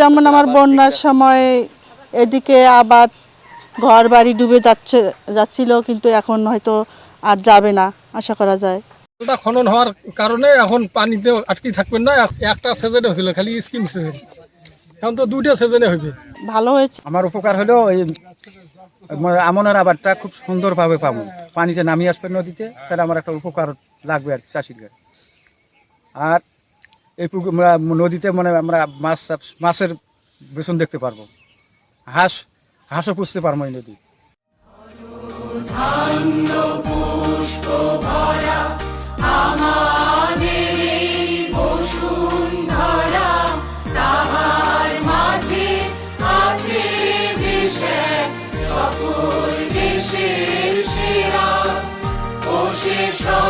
যেমন আমার বন্যার সময় এদিকে আবার ঘর বাড়ি ডুবে যাচ্ছে যাচ্ছিল কিন্তু এখন হয়তো আর যাবে না আশা করা যায়। এটা খনন হওয়ার কারণে এখন পানিতে আটকে থাকবেন না একটা সিজনে হয়েছিল খালি স্কিম সিজন এখন তো দুইটা সিজনে হইবে। ভালো হয়েছে। আমার উপকার হলো এই আমনের আবারটা খুব সুন্দরভাবে পাবো। পানিতে নামিয়ে আসবে নদীতে তাহলে আমার একটা উপকার লাগবে আর কি চাষির আর এই নদীতে মানে আমরা মাছ মাছের বেসন দেখতে পারব। হাঁস, হাঁসও পুষতে পারব এই নদী। show